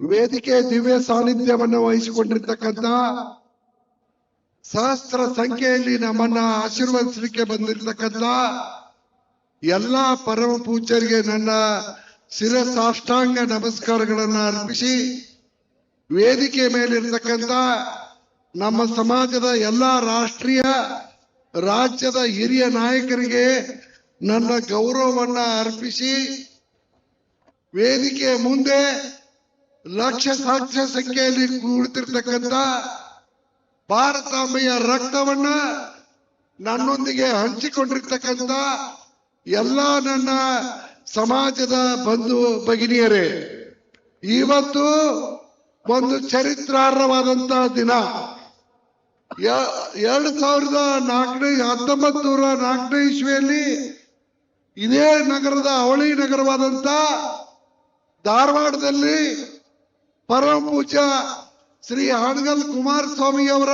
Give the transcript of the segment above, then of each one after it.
ವೇದಿಕೆ ದಿವ್ಯ ಸಾನ್ನಿಧ್ಯವನ್ನು ವಹಿಸಿಕೊಂಡಿರ್ತಕ್ಕಂಥ ಸಹಸ್ರ ಸಂಖ್ಯೆಯಲ್ಲಿ ನಮ್ಮನ್ನ ಆಶೀರ್ವದಿಸಲಿಕ್ಕೆ ಬಂದಿರತಕ್ಕಂಥ ಎಲ್ಲಾ ಪರಮ ಪೂಜ್ಯರಿಗೆ ನನ್ನ ಶಿರಸಾಷ್ಟಾಂಗ ನಮಸ್ಕಾರಗಳನ್ನ ಅರ್ಪಿಸಿ, ವೇದಿಕೆ ಮೇಲಿರ್ತಕ್ಕಂಥ ನಮ್ಮ ಸಮಾಜದ ಎಲ್ಲಾ ರಾಷ್ಟ್ರೀಯ, ರಾಜ್ಯದ ಹಿರಿಯ ನಾಯಕರಿಗೆ ನನ್ನ ಗೌರವವನ್ನ ಅರ್ಪಿಸಿ ವೇದಿಕೆಯ ಮುಂದೆ ಲಕ್ಷ ಸಾಕ್ಷ್ಯ ಸಂಖ್ಯೆಯಲ್ಲಿ ಕುಳಿತಿರ್ತಕ್ಕಂಥ ಭಾರತಾಂಬೆಯ ರಕ್ತವನ್ನ ನನ್ನೊಂದಿಗೆ ಹಂಚಿಕೊಂಡಿರ್ತಕ್ಕಂಥ ಎಲ್ಲ ನನ್ನ ಸಮಾಜದ ಬಂಧು ಭಗಿನಿಯರೇ, ಇವತ್ತು ಒಂದು ಚರಿತ್ರಾರ್ಹವಾದಂತ ದಿನ. ಎರಡ್ ಸಾವಿರದ ನಾಲ್ಕನೇ ಹತ್ತೊಂಬತ್ತು ನೂರ ನಾಲ್ಕನೇ ಇಸ್ವಿಯಲ್ಲಿ ಇದೇ ನಗರದ ಅವಳಿ ನಗರವಾದಂತ ಧಾರವಾಡದಲ್ಲಿ ಪರಮ ಶ್ರೀ ಹಣಗಲ್ ಕುಮಾರಸ್ವಾಮಿ ಅವರ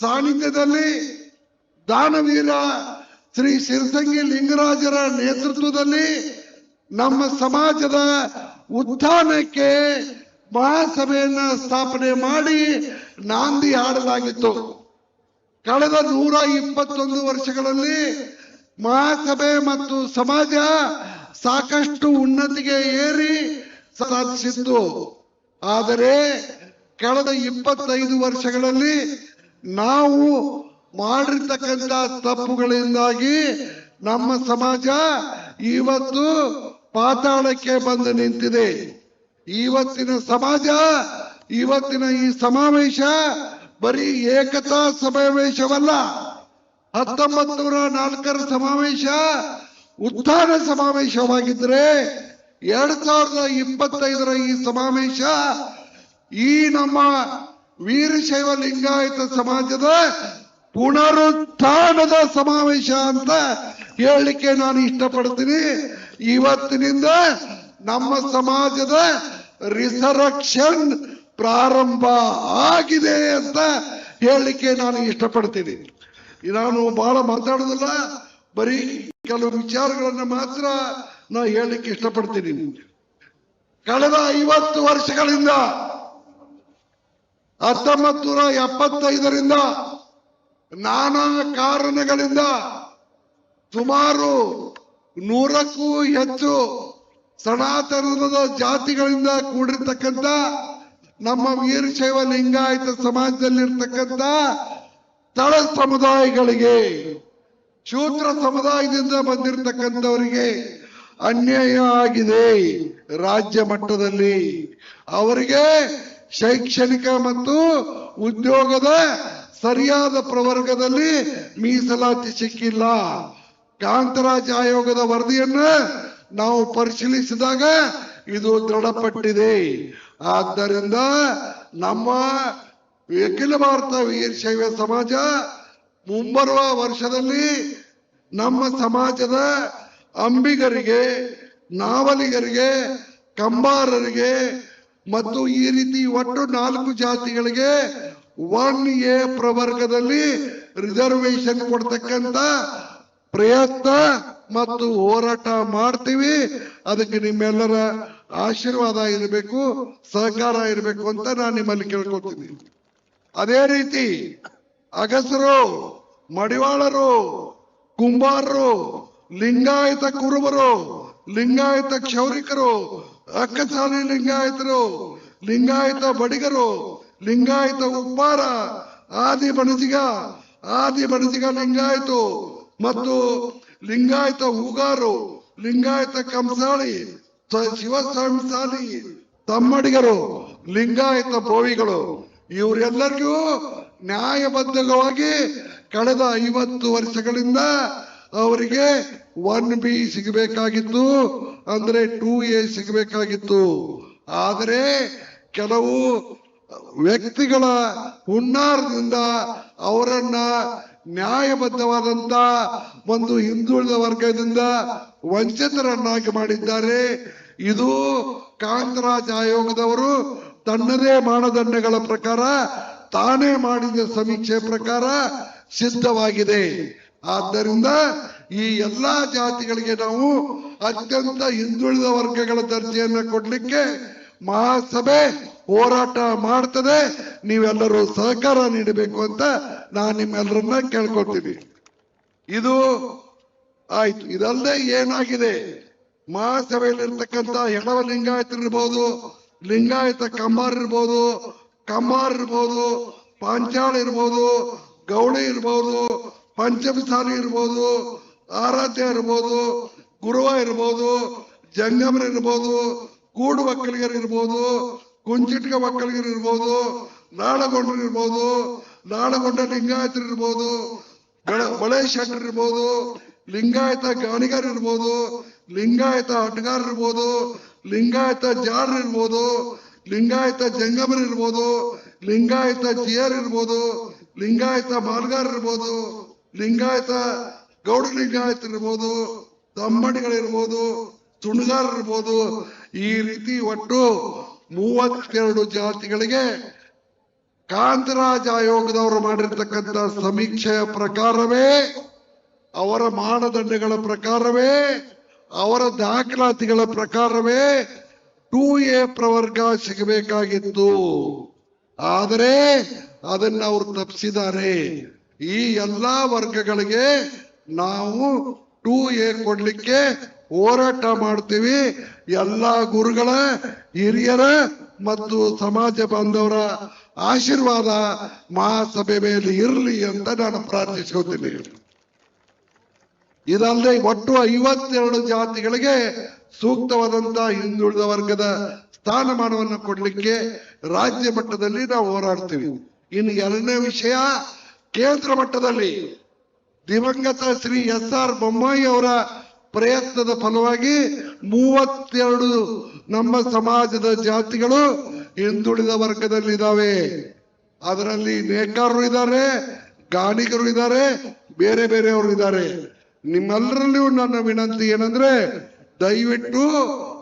ಸಾನ್ನಿಧ್ಯದಲ್ಲಿ ದಾನವೀರ ಶ್ರೀ ಶಿರಸಂಗಿ ಲಿಂಗರಾಜರ ನೇತೃತ್ವದಲ್ಲಿ ನಮ್ಮ ಸಮಾಜದ ಉತ್ಥಾನಕ್ಕೆ ಮಹಾಸಭೆಯನ್ನ ಸ್ಥಾಪನೆ ಮಾಡಿ ನಾಂದಿ ಹಾಡಲಾಗಿತ್ತು. ಕಳೆದ ನೂರ ಇಪ್ಪತ್ತೊಂದು ವರ್ಷಗಳಲ್ಲಿ ಮಹಾಸಭೆ ಮತ್ತು ಸಮಾಜ ಸಾಕಷ್ಟು ಉನ್ನತಿಗೆ ಏರಿ ಸಾಧಿಸಿತ್ತು. ಆದರೆ ಕಳೆದ ಇಪ್ಪತ್ತೈದು ವರ್ಷಗಳಲ್ಲಿ ನಾವು ಮಾಡಿರ್ತಕ್ಕಂಥ ತಪ್ಪುಗಳಿಂದಾಗಿ ನಮ್ಮ ಸಮಾಜ ಇವತ್ತು ಪಾತಾಳಕ್ಕೆ ಬಂದು ನಿಂತಿದೆ. ಇವತ್ತಿನ ಸಮಾಜ, ಇವತ್ತಿನ ಈ ಸಮಾವೇಶ ಬರೀ ಏಕತಾ ಸಮಾವೇಶವಲ್ಲ. ಹತ್ತೊಂಬತ್ತು ನೂರ ನಾಲ್ಕರ ಸಮಾವೇಶ ಉತ್ಥಾನ ಸಮಾವೇಶವಾಗಿದ್ರೆ ಎರಡ್ ಸಾವಿರದ ಇಪ್ಪತ್ತೈದರ ಈ ಸಮಾವೇಶ ಈ ನಮ್ಮ ವೀರಶೈವ ಲಿಂಗಾಯತ ಸಮಾಜದ ಪುನರುತ್ಥಾನದ ಸಮಾವೇಶ ಅಂತ ಹೇಳಲಿಕ್ಕೆ ನಾನು ಇಷ್ಟಪಡ್ತೀನಿ. ಇವತ್ತಿನಿಂದ ನಮ್ಮ ಸಮಾಜದ ರಿಸರಕ್ಷನ್ ಪ್ರಾರಂಭ ಆಗಿದೆ ಅಂತ ಹೇಳಲಿಕ್ಕೆ ನಾನು ಇಷ್ಟಪಡ್ತೀನಿ. ನಾನು ಬಹಳ ಮಾತಾಡೋದಿಲ್ಲ ಬರೀ ಕೆಲವು ವಿಚಾರಗಳನ್ನ ಮಾತ್ರ ನಾ ಹೇಳಲಿಕ್ಕೆ ಇಷ್ಟಪಡ್ತೀನಿ. ಕಳೆದ ಐವತ್ತು ವರ್ಷಗಳಿಂದ ಹತ್ತೊಂಬತ್ತು ನೂರ ಎಪ್ಪತ್ತೈದರಿಂದ ನಾನಾ ಕಾರಣಗಳಿಂದ ಸುಮಾರು ನೂರಕ್ಕೂ ಹೆಚ್ಚು ಸನಾತನದ ಜಾತಿಗಳಿಂದ ಕೂಡಿರ್ತಕ್ಕಂಥ ನಮ್ಮ ವೀರಶೈವ ಲಿಂಗಾಯತ ಸಮಾಜದಲ್ಲಿರ್ತಕ್ಕಂಥ ತಳ ಸಮುದಾಯಗಳಿಗೆ, ಶೂದ್ರ ಸಮುದಾಯದಿಂದ ಬಂದಿರತಕ್ಕಂಥವರಿಗೆ ಅನ್ಯಾಯ ಆಗಿದೆ ರಾಜ್ಯ ಮಟ್ಟದಲ್ಲಿ. ಅವರಿಗೆ ಶೈಕ್ಷಣಿಕ ಮತ್ತು ಉದ್ಯೋಗದ ಸರಿಯಾದ ಪ್ರವರ್ಗದಲ್ಲಿ ಮೀಸಲಾತಿ ಸಿಕ್ಕಿಲ್ಲ. ಕಾಂತರಾಜ್ ಆಯೋಗದ ವರದಿಯನ್ನ ನಾವು ಪರಿಶೀಲಿಸಿದಾಗ ಇದು ದೃಢಪಟ್ಟಿದೆ. ಆದ್ದರಿಂದ ನಮ್ಮ ಅಖಿಲ ಭಾರತ ವೀರಶೈವ ಸಮಾಜ ಮುಂಬರುವ ವರ್ಷದಲ್ಲಿ ನಮ್ಮ ಸಮಾಜದ ಅಂಬಿಗರಿಗೆ, ನಾವಲಿಗರಿಗೆ, ಕಂಬಾರರಿಗೆ ಮತ್ತು ಈ ರೀತಿ ಒಟ್ಟು ನಾಲ್ಕು ಜಾತಿಗಳಿಗೆ ಒನ್ ಎ ಪ್ರವರ್ಗದಲ್ಲಿ ರಿಸರ್ವೇಶನ್ ಕೊಡ್ತಕ್ಕಂತ ಪ್ರಯತ್ನ ಮತ್ತು ಹೋರಾಟ ಮಾಡ್ತೀವಿ. ಅದಕ್ಕೆ ನಿಮ್ಮೆಲ್ಲರ ಆಶೀರ್ವಾದ ಇರಬೇಕು, ಸಹಕಾರ ಇರಬೇಕು ಅಂತ ನಾನು ನಿಮ್ಮಲ್ಲಿ ಕೇಳ್ಕೊಳ್ತೀನಿ. ಅದೇ ರೀತಿ ಅಗಸರು, ಮಡಿವಾಳರು, ಕುಂಬಾರರು ಲಿಂಗಾಯತ ಕುರುಬರು, ಲಿಂಗಾಯತ ಕ್ಷೌರಿಕರು, ಅಕ್ಕಸಾಲಿ ಲಿಂಗಾಯತರು, ಲಿಂಗಾಯತ ಬಡಿಗರು, ಲಿಂಗಾಯತ ಉಪ್ಪಾರ, ಆದಿ ಬಣಜಿಗ ಆದಿ ಬಣಜಿಗ ಲಿಂಗಾಯತು ಮತ್ತು ಲಿಂಗಾಯತ ಹೂಗಾರು ಲಿಂಗಾಯತ ಕಂಸಾಳಿ ಶಿವಸ್ವಾಮಿ ಸಾಲಿ ತಮ್ಮಡಿಗರು, ಲಿಂಗಾಯತ ಭೋವಿಗಳು ಇವರೆಲ್ಲರಿಗೂ ನ್ಯಾಯಬದ್ಧವಾಗಿ ಕಳೆದ ಐವತ್ತು ವರ್ಷಗಳಿಂದ ಅವರಿಗೆ ಒನ್ ಬಿ ಸಿಗಬೇಕಾಗಿತ್ತು ಅಂದ್ರೆ ಟೂ ಎ ಸಿಗಬೇಕಾಗಿತ್ತು. ಆದರೆ ಕೆಲವು ವ್ಯಕ್ತಿಗಳ ಹುನ್ನಾರದಿಂದ ಅವರನ್ನ ನ್ಯಾಯಬದ್ಧವಾದಂತ ಒಂದು ಹಿಂದುಳಿದ ವರ್ಗದಿಂದ ವಂಚಿತರನ್ನಾಗಿ ಮಾಡಿದ್ದಾರೆ. ಇದು ಕಾಂತರಾಜ್ ಆಯೋಗದವರು ತನ್ನದೇ ಮಾನದಂಡಗಳ ಪ್ರಕಾರ ತಾನೇ ಮಾಡಿದ ಸಮೀಕ್ಷೆ ಪ್ರಕಾರ ಸಿದ್ಧವಾಗಿದೆ. ಆದ್ದರಿಂದ ಈ ಎಲ್ಲಾ ಜಾತಿಗಳಿಗೆ ನಾವು ಅತ್ಯಂತ ಹಿಂದುಳಿದ ವರ್ಗಗಳ ದರ್ಜೆಯನ್ನ ಕೊಡ್ಲಿಕ್ಕೆ ಮಹಾಸಭೆ ಹೋರಾಟ ಮಾಡ್ತದೆ. ನೀವೆಲ್ಲರೂ ಸಹಕಾರ ನೀಡಬೇಕು ಅಂತ ನಾನು ನಿಮ್ಮೆಲ್ಲರನ್ನ ಕೇಳ್ಕೊಳ್ತೀನಿ. ಇದು ಆಯ್ತು. ಇದಲ್ಲದೆ ಏನಾಗಿದೆ? ಮಹಾಸಭೆಯಲ್ಲಿರ್ತಕ್ಕಂಥ ಎಡವ ಲಿಂಗಾಯತ ಇರ್ಬೋದು, ಲಿಂಗಾಯತ ಕಂಬಾರ್ ಇರ್ಬೋದು ಕಂಬಾರ್ ಇರ್ಬೋದು, ಪಾಂಚಾಳ ಇರ್ಬೋದು, ಗೌಳಿ ಇರ್ಬೋದು ಪಂಚಮಸಾಲಿ ಇರ್ಬೋದು, ಆರಾಧ್ಯ ಇರ್ಬೋದು, ಗುರುವ ಇರ್ಬೋದು, ಜಂಗಮರ ಇರ್ಬೋದು ಕೂಡು ಒಕ್ಕಲಿಗರು ಇರ್ಬೋದು ಕುಂಚಿಟ್ಕ ಒಕ್ಕಲಿಗರು ಇರ್ಬೋದು, ನಾಡಗೊಂಡರು ಇರ್ಬೋದು, ನಾಡಗೊಂಡ ಲಿಂಗಾಯತರು ಇರ್ಬೋದು ಬಳ- ಇರ್ಬೋದು, ಲಿಂಗಾಯತ ಗಾಣಿಗರ್ ಇರ್ಬೋದು, ಲಿಂಗಾಯತ ಇರ್ಬೋದು, ಲಿಂಗಾಯತ ಜಾರ್ ಇರ್ಬೋದು, ಲಿಂಗಾಯತ ಜಂಗಮರ್ ಇರ್ಬೋದು, ಲಿಂಗಾಯತ ಜಿಯರ್ ಇರ್ಬೋದು, ಲಿಂಗಾಯತ ಮಾಲ್ಗಾರ್ ಇರ್ಬೋದು ಲಿಂಗಾಯತ, ಗೌಡ ಲಿಂಗಾಯತ ಇರ್ಬೋದು ದಮ್ಮಣಿಗಳಿರ್ಬೋದು ತುಣಗಾರ ಇರ್ಬೋದು ಈ ರೀತಿ ಒಟ್ಟು ಮೂವತ್ತೆರಡು ಜಾತಿಗಳಿಗೆ ಕಾಂತರಾಜ ಆಯೋಗದವರು ಮಾಡಿರ್ತಕ್ಕಂಥ ಸಮೀಕ್ಷೆಯ ಪ್ರಕಾರವೇ, ಅವರ ಮಾನದಂಡಗಳ ಪ್ರಕಾರವೇ, ಅವರ ದಾಖಲಾತಿಗಳ ಪ್ರಕಾರವೇ ಟೂ ಎ ಪ್ರವರ್ಗ ಸಿಗಬೇಕಾಗಿತ್ತು. ಆದರೆ ಅದನ್ನ ಅವರು ತಪ್ಪಿಸಿದ್ದಾರೆ ಈ ಎಲ್ಲಾ ವರ್ಗಗಳಿಗೆ ನಾವು ಟೂ ಎ ಕೊಡ್ಲಿಕ್ಕೆ ಹೋರಾಟ ಮಾಡ್ತೀವಿ. ಎಲ್ಲಾ ಗುರುಗಳ ಹಿರಿಯರ ಮತ್ತು ಸಮಾಜ ಬಾಂಧವರ ಆಶೀರ್ವಾದ ಮಹಾಸಭೆ ಮೇಲೆ ಇರಲಿ ಅಂತ ನಾನು ಪ್ರಾರ್ಥಿಸ್ಕೋತೀನಿ ಇದಲ್ಲದೆ ಒಟ್ಟು ಐವತ್ತೆರಡು ಜಾತಿಗಳಿಗೆ ಸೂಕ್ತವಾದಂತ ಹಿಂದುಳಿದ ವರ್ಗದ ಸ್ಥಾನಮಾನವನ್ನು ಕೊಡ್ಲಿಕ್ಕೆ ರಾಜ್ಯ ಮಟ್ಟದಲ್ಲಿ ನಾವು ಹೋರಾಡ್ತೀವಿ. ಇನ್ನು ಎರಡನೇ ವಿಷಯ ಕೇಂದ್ರ ಮಟ್ಟದಲ್ಲಿ ದಿವಂಗತ ಶ್ರೀ ಎಸ್ ಆರ್ ಬೊಮ್ಮಾಯಿ ಅವರ ಪ್ರಯತ್ನದ ಫಲವಾಗಿ ಮೂವತ್ತೆರಡು ನಮ್ಮ ಸಮಾಜದ ಜಾತಿಗಳು ಹಿಂದುಳಿದ ವರ್ಗದಲ್ಲಿದ್ದಾವೆ. ಅದರಲ್ಲಿ ನೇಕಾರರು ಇದ್ದಾರೆ, ಗಾಣಿಗರು ಇದ್ದಾರೆ, ಬೇರೆ ಬೇರೆಯವರು ಇದ್ದಾರೆ. ನಿಮ್ಮೆಲ್ಲರಲ್ಲಿಯೂ ನನ್ನ ವಿನಂತಿ ಏನಂದ್ರೆ, ದಯವಿಟ್ಟು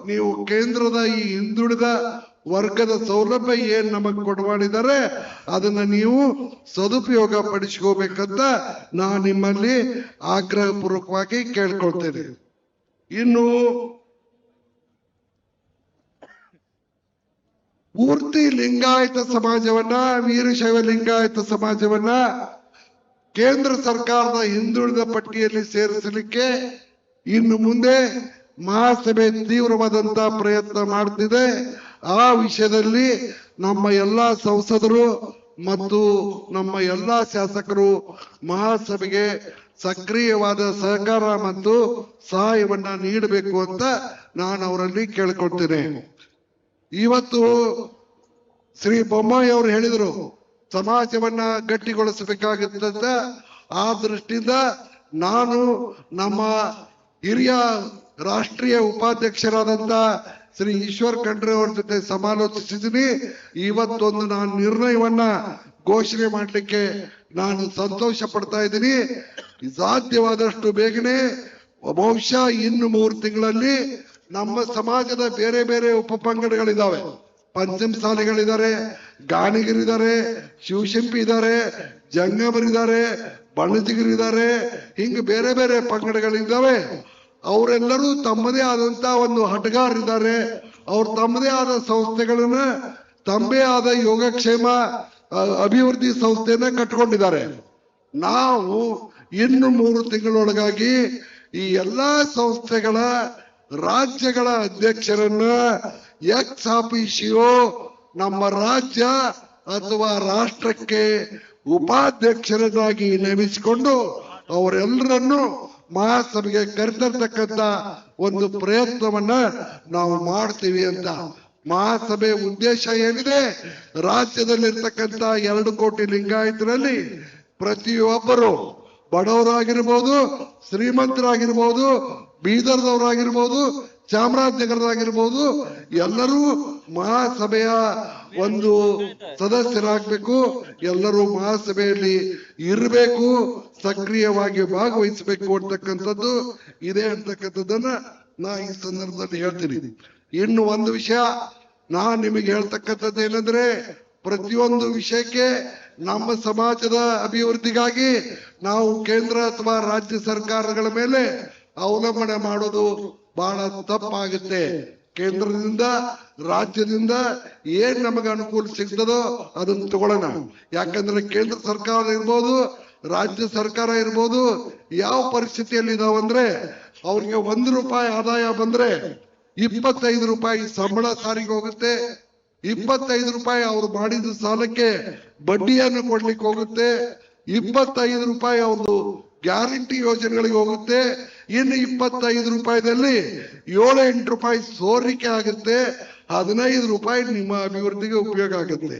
ನೀವು ಕೇಂದ್ರದ ಈ ಹಿಂದುಳಿದ ವರ್ಗದ ಸೌಲಭ್ಯ ಏನ್ ನಮಗ್ ಕೊಡಮಾಡಿದ್ದಾರೆ ಅದನ್ನ ನೀವು ಸದುಪಯೋಗ ಪಡಿಸ್ಕೋಬೇಕಂತ ನಾ ನಿಮ್ಮಲ್ಲಿ ಆಗ್ರಹ ಪೂರ್ವಕವಾಗಿ ಕೇಳ್ಕೊಳ್ತೇನೆ. ಇನ್ನು ಪೂರ್ತಿ ಲಿಂಗಾಯತ ಸಮಾಜವನ್ನ, ವೀರಶೈವ ಲಿಂಗಾಯತ ಸಮಾಜವನ್ನ ಕೇಂದ್ರ ಸರ್ಕಾರದ ಹಿಂದುಳಿದ ಪಟ್ಟಿಯಲ್ಲಿ ಸೇರಿಸಲಿಕ್ಕೆ ಇನ್ನು ಮುಂದೆ ಮಹಾಸಭೆ ತೀವ್ರವಾದಂತ ಪ್ರಯತ್ನ ಮಾಡ್ತಿದೆ. ಆ ವಿಷಯದಲ್ಲಿ ನಮ್ಮ ಎಲ್ಲಾ ಸಂಸದರು ಮತ್ತು ನಮ್ಮ ಎಲ್ಲಾ ಶಾಸಕರು ಮಹಾಸಭೆಗೆ ಸಕ್ರಿಯವಾದ ಸಹಕಾರ ಮತ್ತು ಸಹಾಯವನ್ನ ನೀಡಬೇಕು ಅಂತ ನಾನು ಅವರಲ್ಲಿ ಕೇಳ್ಕೊಳ್ತೇನೆ. ಇವತ್ತು ಶ್ರೀ ಬೊಮ್ಮಾಯಿ ಅವರು ಹೇಳಿದರು, ಸಮಾಜವನ್ನ ಗಟ್ಟಿಗೊಳಿಸಬೇಕಾಗಿದ್ದಂತ ಆ ದೃಷ್ಟಿಯಿಂದ ನಾನು ನಮ್ಮ ಹಿರಿಯ ರಾಷ್ಟ್ರೀಯ ಉಪಾಧ್ಯಕ್ಷರಾದಂತ ಶ್ರೀ ಈಶ್ವರ್ ಖಂಡ್ರೆ ಅವ್ರ ಜೊತೆ ಸಮಾಲೋಚಿಸಿದೀನಿ ಇವತ್ತೊಂದು ನಾನು ನಿರ್ಣಯವನ್ನ ಘೋಷಣೆ ಮಾಡ್ಲಿಕ್ಕೆ ನಾನು ಸಂತೋಷ ಪಡ್ತಾ ಇದ್ದೀನಿ. ಸಾಧ್ಯವಾದಷ್ಟು ಬೇಗನೆ, ಬಹುಶಃ ಇನ್ನು ಮೂರು ತಿಂಗಳಲ್ಲಿ ನಮ್ಮ ಸಮಾಜದ ಬೇರೆ ಬೇರೆ ಉಪಪಂಗಡಗಳಿದಾವೆ ಪಂಚಮಸಾಲಿಗಳಿದ್ದಾರೆ ಗಾಣಿಗರಿದ್ದಾರೆ ಶಿವಶಿಂಪಿ ಇದ್ದಾರೆ ಜಂಗಮರಿದ್ದಾರೆ, ಬಣಜಿಗರಿದ್ದಾರೆ, ಹಿಂಗೆ ಬೇರೆ ಬೇರೆ ಪಂಗಡಗಳಿದ್ದಾವೆ ಅವರೆಲ್ಲರೂ ತಮ್ಮದೇ ಆದಂತ ಒಂದು ಹಟಗಾರರಿದ್ದಾರೆ. ಅವ್ರು ತಮ್ಮದೇ ಆದ ಸಂಸ್ಥೆಗಳನ್ನ ತಮ್ಮದೇ ಆದ ಯೋಗಕ್ಷೇಮ ಅಭಿವೃದ್ಧಿ ಸಂಸ್ಥೆಯನ್ನ ಕಟ್ಕೊಂಡಿದ್ದಾರೆ. ನಾವು ಇನ್ನು ಮೂರು ತಿಂಗಳೊಳಗಾಗಿ ಈ ಎಲ್ಲಾ ಸಂಸ್ಥೆಗಳ ರಾಜ್ಯಗಳ ಅಧ್ಯಕ್ಷರನ್ನ ಎಕ್ಸ್ ಆಫೀಸಿಯೋ ನಮ್ಮ ರಾಜ್ಯ ಅಥವಾ ರಾಷ್ಟ್ರಕ್ಕೆ ಉಪಾಧ್ಯಕ್ಷರನ್ನಾಗಿ ನೇಮಿಸಿಕೊಂಡು ಅವರೆಲ್ಲರನ್ನು ಮಹಾಸಭೆಗೆ ಕರೆತರ್ತಕ್ಕಂತ ಒಂದು ಪ್ರಯತ್ನವನ್ನ ನಾವು ಮಾಡ್ತೀವಿ ಅಂತ. ಮಹಾಸಭೆ ಉದ್ದೇಶ ಏನಿದೆ? ರಾಜ್ಯದಲ್ಲಿರ್ತಕ್ಕಂತ ಎರಡು ಕೋಟಿ ಲಿಂಗಾಯತರಲ್ಲಿ ಪ್ರತಿಯೊಬ್ಬರು ಬಡವರಾಗಿರ್ಬೋದು, ಶ್ರೀಮಂತರಾಗಿರ್ಬೋದು, ಬೀದರ್ದವರಾಗಿರ್ಬೋದು, ಚಾಮರಾಜನಗರದಾಗಿರ್ಬೋದು, ಎಲ್ಲರೂ ಮಹಾಸಭೆಯ ಒಂದು ಸದಸ್ಯರಾಗಬೇಕು. ಎಲ್ಲರೂ ಮಹಾಸಭೆಯಲ್ಲಿ ಇರಬೇಕು. ಸಕ್ರಿಯವಾಗಿ ಭಾಗವಹಿಸಬೇಕು ಅಂತಕ್ಕಂಥದ್ದು ಇದೆ ಅಂತಕ್ಕಂಥದ್ದನ್ನ ನಾ ಈ ಸಂದರ್ಭದಲ್ಲಿ ಹೇಳ್ತೀನಿ. ಇನ್ನು ಒಂದು ವಿಷಯ ನಾ ನಿಮಗೆ ಹೇಳ್ತಕ್ಕಂಥದ್ದು ಏನಂದ್ರೆ, ಪ್ರತಿಯೊಂದು ವಿಷಯಕ್ಕೆ ನಮ್ಮ ಸಮಾಜದ ಅಭಿವೃದ್ಧಿಗಾಗಿ ನಾವು ಕೇಂದ್ರ ಅಥವಾ ರಾಜ್ಯ ಸರ್ಕಾರಗಳ ಮೇಲೆ ಅವಲಂಬನೆ ಮಾಡೋದು ಬಹಳ ತಪ್ಪಾಗುತ್ತೆ. ಕೇಂದ್ರದಿಂದ, ರಾಜ್ಯದಿಂದ ಏನ್ ನಮಗೆ ಅನುಕೂಲ ಸಿಗ್ತದೋ ಅದನ್ನ ತಗೊಳ್ಳೋಣ. ಯಾಕಂದ್ರೆ ಕೇಂದ್ರ ಸರ್ಕಾರ ಇರ್ಬೋದು ರಾಜ್ಯ ಸರ್ಕಾರ ಇರ್ಬೋದು, ಯಾವ ಪರಿಸ್ಥಿತಿಯಲ್ಲಿ ಇದಾವಂದ್ರೆ ಅವ್ರಿಗೆ ಒಂದ್ ರೂಪಾಯಿ ಆದಾಯ ಬಂದ್ರೆ ಇಪ್ಪತ್ತೈದು ರೂಪಾಯಿ ಸಂಬಳ ಸಾರಿಗೆ ಹೋಗುತ್ತೆ, ಇಪ್ಪತ್ತೈದು ರೂಪಾಯಿ ಅವ್ರು ಮಾಡಿದ ಸಾಲಕ್ಕೆ ಬಡ್ಡಿಯನ್ನು ಕೊಡ್ಲಿಕ್ಕೆ ಹೋಗುತ್ತೆ, ಇಪ್ಪತ್ತೈದು ರೂಪಾಯಿ ಅವ್ರದ್ದು ಗ್ಯಾರಂಟಿ ಯೋಜನೆಗಳಿಗೆ ಹೋಗುತ್ತೆ, ಇನ್ನು ಇಪ್ಪತ್ತೈದು ರೂಪಾಯಿದಲ್ಲಿ ಏಳು ಎಂಟು ರೂಪಾಯಿ ಸೋರಿಕೆ ಆಗುತ್ತೆ, ಹದಿನೈದು ರೂಪಾಯಿ ನಿಮ್ಮ ಅಭಿವೃದ್ಧಿಗೆ ಉಪಯೋಗ ಆಗುತ್ತೆ.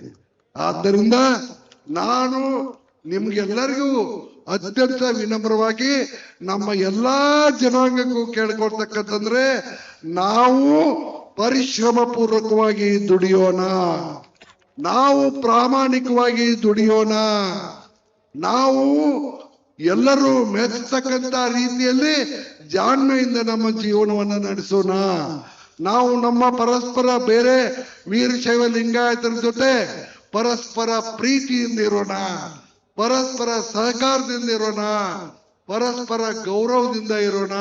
ಆದ್ದರಿಂದ ನಾನು ನಿಮ್ಗೆಲ್ಲರಿಗೂ ಅತ್ಯಂತ ವಿನಮ್ರವಾಗಿ ನಮ್ಮ ಎಲ್ಲಾ ಜನಾಂಗಕ್ಕೂ ಕೇಳ್ಕೊಳ್ತಕ್ಕಂತಂದ್ರೆ ನಾವು ಪರಿಶ್ರಮ ಪೂರ್ವಕವಾಗಿ ದುಡಿಯೋಣ. ನಾವು ಪ್ರಾಮಾಣಿಕವಾಗಿ ದುಡಿಯೋಣ. ನಾವು ಎಲ್ಲರೂ ಮೆಚ್ಚತಕ್ಕಂತ ರೀತಿಯಲ್ಲಿ ಜಾಣ್ಮೆಯಿಂದ ನಮ್ಮ ಜೀವನವನ್ನ ನಡೆಸೋಣ. ನಾವು ನಮ್ಮ ಪರಸ್ಪರ ಬೇರೆ ವೀರಶೈವ ಲಿಂಗಾಯತರ ಜೊತೆ ಪರಸ್ಪರ ಪ್ರೀತಿಯಿಂದ ಇರೋಣ. ಪರಸ್ಪರ ಸಹಕಾರದಿಂದ ಇರೋಣ, ಪರಸ್ಪರ ಗೌರವದಿಂದ ಇರೋಣ.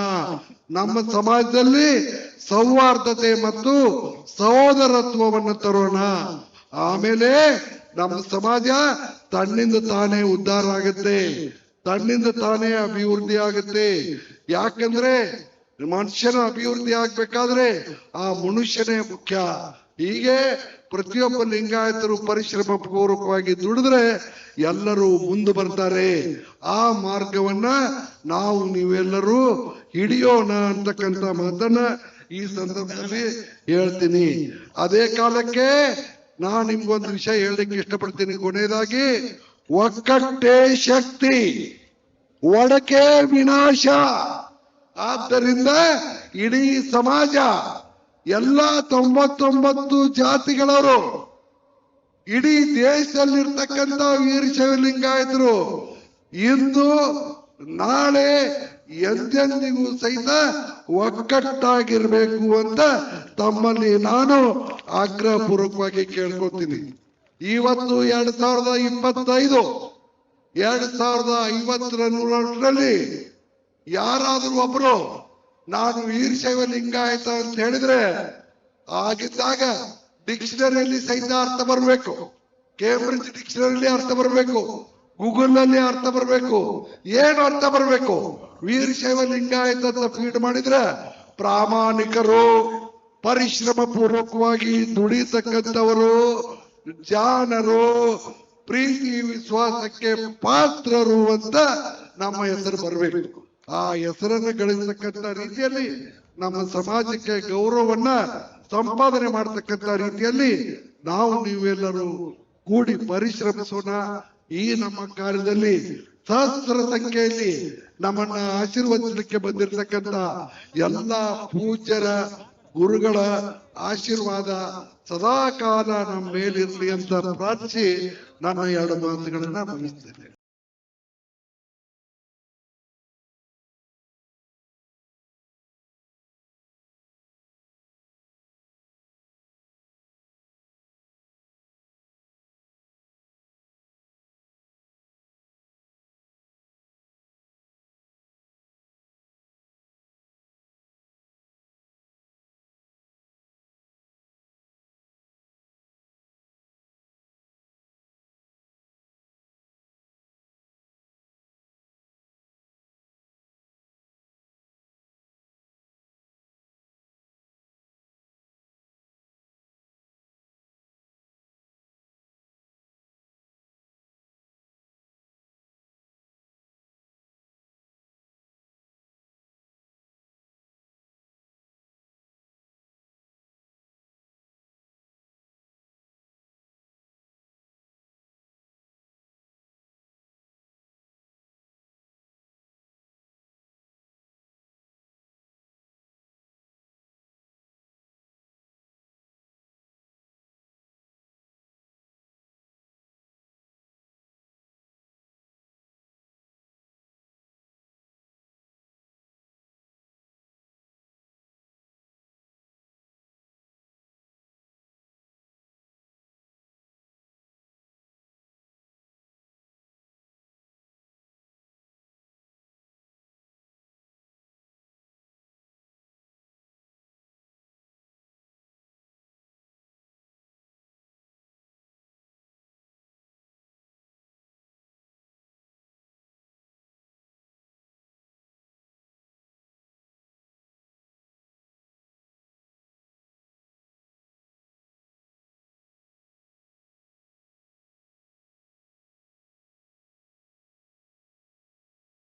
ನಮ್ಮ ಸಮಾಜದಲ್ಲಿ ಸೌಹಾರ್ದತೆ ಮತ್ತು ಸಹೋದರತ್ವವನ್ನು ತರೋಣ. ಆಮೇಲೆ ನಮ್ಮ ಸಮಾಜ ತನ್ನಿಂದ ತಾನೇ ಉದ್ಧಾರ ಆಗುತ್ತೆ, ತನ್ನಿಂದ ತಾನೇ ಅಭಿವೃದ್ಧಿ ಆಗುತ್ತೆ. ಯಾಕಂದ್ರೆ ಮನುಷ್ಯನ ಅಭಿವೃದ್ಧಿ ಆಗ್ಬೇಕಾದ್ರೆ ಆ ಮನುಷ್ಯನೇ ಮುಖ್ಯ. ಹೀಗೆ ಪ್ರತಿಯೊಬ್ಬ ಲಿಂಗಾಯತರು ಪರಿಶ್ರಮ ಪೂರ್ವಕವಾಗಿ ದುಡಿದ್ರೆ ಎಲ್ಲರೂ ಮುಂದೆ ಬರ್ತಾರೆ. ಆ ಮಾರ್ಗವನ್ನ ನಾವು ನೀವೆಲ್ಲರೂ ಹಿಡಿಯೋಣ ಅಂತಕ್ಕಂತ ಮಾತನ್ನ ಈ ಸಂದರ್ಭದಲ್ಲಿ ಹೇಳ್ತೀನಿ. ಅದೇ ಕಾಲಕ್ಕೆ ನಾನು ನಿಮ್ಗೊಂದು ವಿಷಯ ಹೇಳಲಿಕ್ಕೆ ಇಷ್ಟಪಡ್ತೀನಿ. ಕೊನೆಯದಾಗಿ, ಒಕ್ಕಟ್ಟೆ ಶಕ್ತಿ, ಒಡಕೆ ವಿನಾಶ. ಆದ್ದರಿಂದ ಇಡೀ ಸಮಾಜ ಎಲ್ಲ ತೊಂಬತ್ತೊಂಬತ್ತು ಜಾತಿಗಳವರು ಇಡೀ ದೇಶದಲ್ಲಿರ್ತಕ್ಕಂಥ ವೀರಶೈವ ಲಿಂಗಾಯತರು ಇಂದು ನಾಳೆ ಎಂದೆಂದಿಗೂ ಸಹಿತ ಒಗ್ಗಟ್ಟಾಗಿರ್ಬೇಕು ಅಂತ ತಮ್ಮಲ್ಲಿ ನಾನು ಆಗ್ರಹಪೂರ್ವಕವಾಗಿ ಕೇಳ್ಕೊತೀನಿ. ಇವತ್ತು ಎರಡ್ ಸಾವಿರದ ಇಪ್ಪತ್ತೈದು, ಎರಡ್ ಸಾವಿರದ ಐವತ್ತರ ನೂರಲ್ಲಿ ಯಾರಾದ್ರೂ ಒಬ್ರು ನಾನು ವೀರಶೈವ ಲಿಂಗಾಯತ ಅಂತ ಹೇಳಿದ್ರೆ ಆಗಿದ್ದಾಗ ಡಿಕ್ಷನರಿಯಲ್ಲಿ ಸಹಿತ ಅರ್ಥ ಬರಬೇಕು. ಕೇಂಬ್ರಿಡ್ಜ್ ಡಿಕ್ಷನರಿಯಲ್ಲಿ ಅರ್ಥ ಬರಬೇಕು. ಗೂಗಲ್ನಲ್ಲಿ ಅರ್ಥ ಬರಬೇಕು. ಏನು ಅರ್ಥ ಬರಬೇಕು? ವೀರಶೈವ ಲಿಂಗಾಯತ ಅಂತ ಫೀಡ್ ಮಾಡಿದ್ರೆ ಪ್ರಾಮಾಣಿಕರು ಪರಿಶ್ರಮ ಪೂರ್ವಕವಾಗಿ ದುಡಿತಕ್ಕಂಥವರು, ಜಾನರು, ಪ್ರೀತಿ ವಿಶ್ವಾಸಕ್ಕೆ ಪಾತ್ರರು ಅಂತ ನಮ್ಮ ಹೆಸರು ಬರಬೇಕು. ಆ ಹೆಸರನ್ನು ಗಳಿಸತಕ್ಕಂತ ರೀತಿಯಲ್ಲಿ ನಮ್ಮ ಸಮಾಜಕ್ಕೆ ಗೌರವವನ್ನ ಸಂಪಾದನೆ ಮಾಡತಕ್ಕಂತ ರೀತಿಯಲ್ಲಿ ನಾವು ನೀವೆಲ್ಲರೂ ಕೂಡಿ ಪರಿಶ್ರಮಿಸೋಣ. ಈ ನಮ್ಮ ಕಾರ್ಯದಲ್ಲಿ ಸಹಸ್ರ ಸಂಖ್ಯೆಯಲ್ಲಿ ನಮ್ಮನ್ನ ಆಶೀರ್ವದಿಸಲಿಕ್ಕೆ ಬಂದಿರತಕ್ಕಂತ ಎಲ್ಲ ಪೂಜ್ಯರ ಗುರುಗಳ ಆಶೀರ್ವಾದ ಸದಾ ಕಾಲ ನಮ್ಮ ಮೇಲಿರಲಿ ಅಂತ ಪ್ರಾರ್ಥಿಸಿ ನನ್ನ ಎರಡು ಮಾತುಗಳನ್ನ ಮುಗಿಸ್ತೇನೆ.